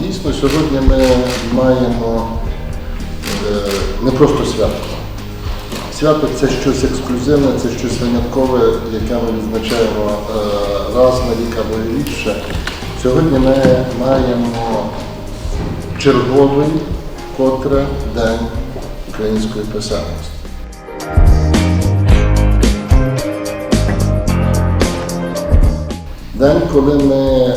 Дійсно, сьогодні ми маємо е, не просто свято. Свято це щось ексклюзивне, це щось виняткове, яке ми відзначаємо е, раз на рік або рідше. Сьогодні ми маємо черговий котре день української писемності. День, коли ми е,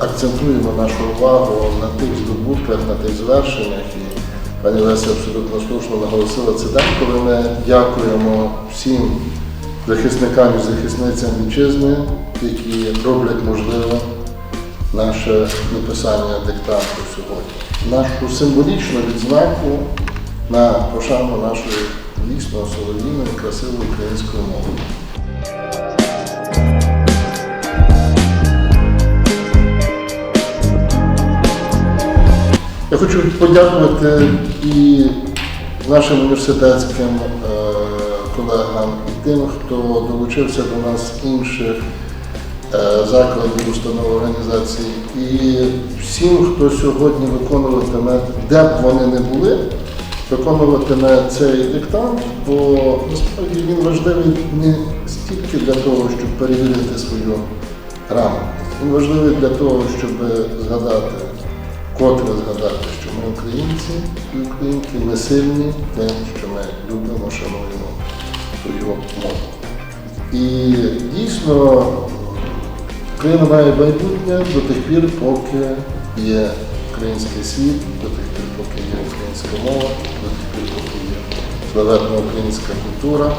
акцентуємо нашу увагу на тих здобутках, на тих звершеннях, і пані Леся абсолютно слушно наголосила, це день, коли ми дякуємо всім захисникам і захисницям вітчизни, які роблять можливе наше написання диктанту сьогодні. Нашу символічну відзнаку на пошану нашої дійсно солов'їної, красивої української мови. Я хочу подякувати і нашим університетським е, колегам, і тим, хто долучився до нас інших закладів, установ організацій, і всім, хто сьогодні виконуватиме, де б вони не були, виконуватиме цей диктант, бо насправді він важливий не стільки для того, щоб перевірити свою грамотність. Він важливий для того, щоб згадати Котре згадати, що ми українці і українки, ми сильні тим, що ми любимо, шануємо свою мову. І дійсно Україна має майбутнє до тих пір, поки є український світ, до тих пір, поки є українська мова, до тих пір, поки є славетна українська культура.